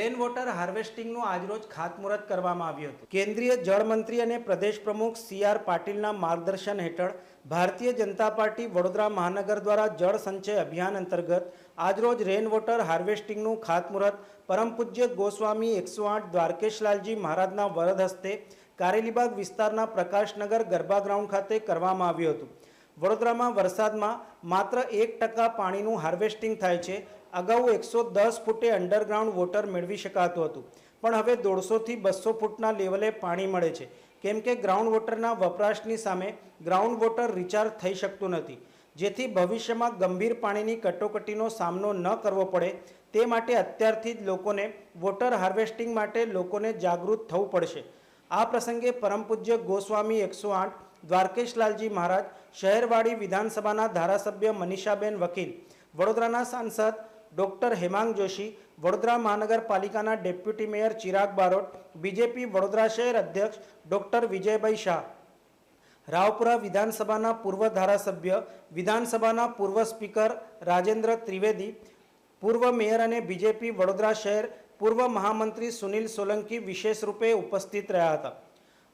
Rain water હાર્વેસ્ટિંગનું આજરોજ ખાતમુહૂર્ત કરવામાં આવ્યું હતું. કેન્દ્રીય જળમંત્રી અને પ્રદેશ પ્રમુખ સી આર પાટીલના માર્ગદર્શન હેઠળ ભારતીય જનતા પાર્ટી વડોદરા મહાનગર દ્વારા જળ સંચય અભિયાન અંતર્ગત આજરોજ રેન વોટર હાર્વેસ્ટિંગનું ખાતમુહૂર્ત પરમ પૂજ્ય ગોસ્વામી એકસો આઠ દ્વારકેશલાલજી મહારાજના વરદ હસ્તે કારેલીબાગ વિસ્તારના પ્રકાશનગર ગરબા ગ્રાઉન્ડ ખાતે કરવામાં આવ્યું હતું. વડોદરામાં વરસાદમાં માત્ર એક ટકા પાણીનું હાર્વેસ્ટિંગ થાય છે. અગાઉ એકસો દસ ફૂટે અંડરગ્રાઉન્ડ વોટર મેળવી શકાતું હતું. પણ હવે દોઢસોથી બસો ફૂટના લેવલે પાણી મળે છે. કેમ કે ગ્રાઉન્ડ વોટરના વપરાશની સામે ગ્રાઉન્ડ વોટર રિચાર્જ થઈ શકતું નથી. જેથી ભવિષ્યમાં ગંભીર પાણીની કટોકટીનો સામનો ન કરવો પડે. તે માટે અત્યારથી જ લોકોને વોટર હાર્વેસ્ટિંગ માટે લોકોને જાગૃત થવું પડશે. આ પ્રસંગે પરમ પૂજ્ય ગોસ્વામી એકસો આઠ, દ્વારકેશલાલજી મહારાજ, શહેરવાડી વિધાનસભાના ધારાસભ્ય મનીષાબેન વકીલ, વડોદરાના સાંસદ ડોક્ટર હેમાંગ જોશી, વડોદરા મહાનગરપાલિકાના deputy mayor Chirag Barot, BJP Vadodara શહેર અધ્યક્ષ ડોક્ટર વિજયભાઈ શાહ. રાવપુરા વિધાનસભાના પૂર્વ ધારાસભ્ય, વિધાનસભાના પૂર્વ સ્પીકર રાજેન્દ્ર ત્રિવેદી, પૂર્વ મેયર અને બીજેપી વડોદરા શહેર પૂર્વ મહામંત્રી સુનિલ સોલંકી વિશેષ રૂપે ઉપસ્થિત રહ્યા હતા.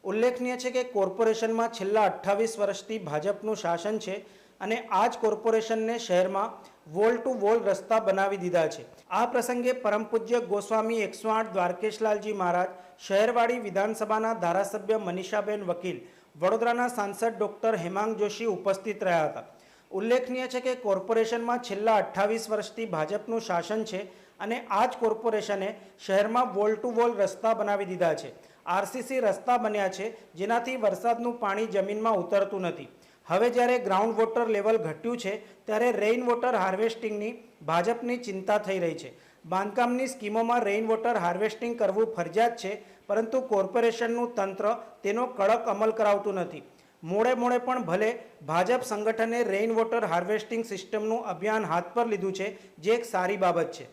ઉલ્લેખનીય છે કે કોર્પોરેશનમાં છેલ્લા અઠ્ઠાવીસ વર્ષથી ભાજપનું શાસન છે. અને આ જ કોર્પોરેશનને શહેરમાં વોલ ટુ વોલ રસ્તા બનાવી દીધા છે. આ પ્રસંગે પરમ પૂજ્ય ગોસ્વામી એકસો આઠ દ્વારકેશલાલજી મહારાજ, શહેરવાડી વિધાનસભાના ધારાસભ્ય મનીષાબેન વકીલ, વડોદરાના સાંસદ ડૉક્ટર હેમાંગ જોશી ઉપસ્થિત રહ્યા હતા. ઉલ્લેખનીય છે કે કોર્પોરેશનમાં છેલ્લા અઠ્ઠાવીસ વર્ષથી ભાજપનું શાસન છે અને આ જ કોર્પોરેશને શહેરમાં વોલ ટુ વોલ રસ્તા બનાવી દીધા છે. આરસીસી રસ્તા બન્યા છે જેનાથી વરસાદનું પાણી જમીનમાં ઉતરતું નથી. હવે જ્યારે ગ્રાઉન્ડ વોટર લેવલ ઘટ્યું છે, ત્યારે રેઇન વોટર હાર્વેસ્ટિંગની ભાજપની ચિંતા થઈ રહી છે. બાંધકામની સ્કીમોમાં રેઇન વોટર હાર્વેસ્ટિંગ કરવું ફરજિયાત છે, પરંતુ કોર્પોરેશનનું તંત્ર તેનો કડક અમલ કરાવતું નથી. મોડે મોડે પણ ભલે ભાજપ સંગઠને રેઇન વોટર હાર્વેસ્ટિંગ સિસ્ટમનું અભિયાન હાથ પર લીધું છે, જે એક સારી બાબત છે.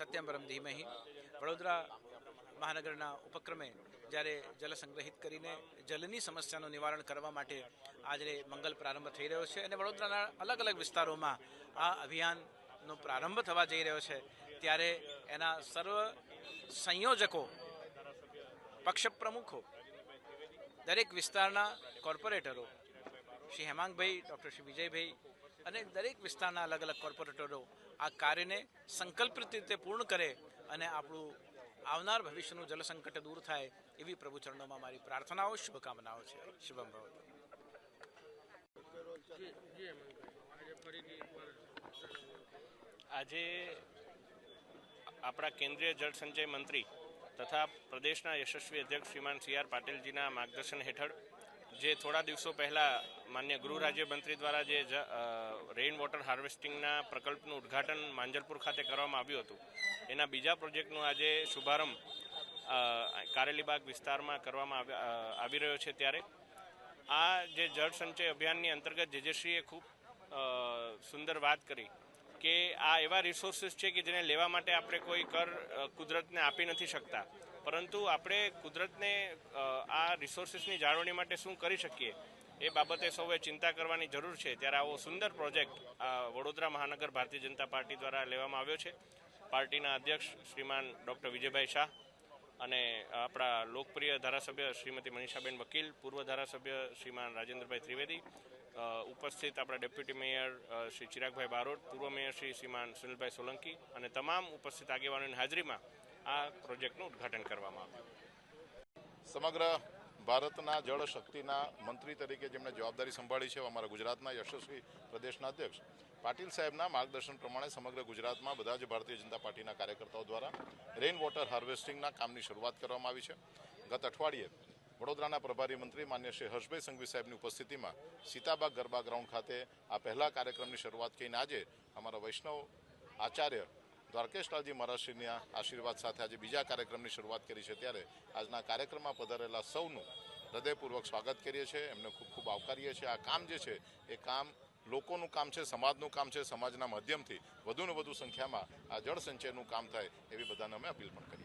સત્યમ પરમ ધીમહી વડોદરા મહાનગરના ઉપક્રમે જ્યારે જલ સંગ્રહિત કરીને જલની સમસ્યાનું નિવારણ કરવા માટે આજે મંગલ પ્રારંભ થઈ રહ્યો છે અને વડોદરાના અલગ અલગ વિસ્તારોમાં આ અભિયાનનો પ્રારંભ થવા જઈ રહ્યો છે, ત્યારે એના સર્વ સંયોજકો પક્ષ પ્રમુખો દરેક વિસ્તારના કોર્પોરેટરો, શ્રી હેમાંગભાઈ, ડૉક્ટર શ્રી વિજયભાઈ અને દરેક વિસ્તારના અલગ અલગ કોર્પોરેટરો આ કાર્યને સંકલ્પિત રીતે પૂર્ણ કરે અને આપણું આવનાર ભવિષ્યનું જલસંકટ દૂર થાય એવી પ્રભુ ચરણોમાં મારી પ્રાર્થનાઓ, શુભકામનાઓ છે. શુભમ ભવતુ. આજે આપણા કેન્દ્રીય જળ સંચય મંત્રી તથા પ્રદેશના યશસ્વી અધ્યક્ષ શ્રીમાન સી આર પાટીલજીના માર્ગદર્શન હેઠળ જે થોડા દિવસો પહેલા માન્ય ગૃહ રાજ્યમંત્રી દ્વારા જે રેઇન વોટર હાર્વેસ્ટિંગના પ્રકલ્પનું ઉદ્ઘાટન માંજલપુર ખાતે કરવામાં આવ્યું હતું, એના બીજા પ્રોજેક્ટનું આજે શુભારંભ કારેલીબાગ વિસ્તારમાં કરવામાં આવી રહ્યો છે ત્યારે. આ જે જળ સંચય અભિયાનની અંતર્ગત જેજેશ્રીએ ખૂબ સુંદર વાત કરી કે આ એવા રિસોર્સિસ છે કે જેને લેવા માટે આપણે કોઈ કર કુદરતને આપી નથી શકતા. પરંતુ આપણે કુદરતને આ રિસોર્સિસની જાળવણી માટે શું કરી શકીએ, એ બાબતે સૌએ ચિંતા કરવાની જરૂર છે. ત્યારે આવો સુંદર પ્રોજેક્ટ વડોદરા મહાનગર ભારતીય જનતા પાર્ટી દ્વારા લેવામાં આવ્યો છે. પાર્ટીના અધ્યક્ષ શ્રીમાન ડૉક્ટર વિજયભાઈ શાહ અને આપણા લોકપ્રિય ધારાસભ્ય શ્રીમતી મનીષાબેન વકીલ, પૂર્વ ધારાસભ્ય શ્રીમાન રાજેન્દ્રભાઈ ત્રિવેદી ઉપસ્થિત આપણા ડેપ્યુટી મેયર શ્રી ચિરાગભાઈ બારોટ, પૂર્વ મેયર શ્રી શ્રીમાન સુનિલભાઈ સોલંકી અને તમામ ઉપસ્થિત આગેવાનોની હાજરીમાં આ પ્રોજેક્ટનું ઉદ્ઘાટન કરવામાં આવ્યું. સમગ્ર ભારતના જળ શક્તિના મંત્રી તરીકે જેમણે જવાબદારી સંભાળી છે, અમારા ગુજરાતના યશસ્વી પ્રદેશના અધ્યક્ષ પાટીલ સાહેબના માર્ગદર્શન પ્રમાણે સમગ્ર ગુજરાતમાં બધા જ ભારતીય જનતા પાર્ટીના કાર્યકર્તાઓ દ્વારા રેઇન વોટર હાર્વેસ્ટિંગના કામની શરૂઆત કરવામાં આવી છે. ગત અઠવાડિયે વડોદરાના પ્રભારી મંત્રી માન્ય શ્રી હર્ષભાઈ સંઘવી સાહેબની ઉપસ્થિતિમાં સીતાબાગ ગરબા ગ્રાઉન્ડ ખાતે આ પહેલા કાર્યક્રમની શરૂઆત કરીને આજે અમારા વૈષ્ણવ આચાર્ય દ્વારકેશલાલજી મહારાજશ્રીના આશીર્વાદ સાથે આજે બીજા કાર્યક્રમની શરૂઆત કરી છે. ત્યારે આજના કાર્યક્રમમાં પધારેલા સૌનું હૃદયપૂર્વક સ્વાગત કરીએ છીએ. એમને ખૂબ ખૂબ આવકારીએ છીએ. આ કામ જે છે, એ કામ લોકોનું કામ છે, સમાજનું કામ છે. સમાજના માધ્યમથી વધુને વધુ સંખ્યામાં આ જળ સંચયનું કામ થાય એવી બધાને અમે અપીલ પણ કરીએ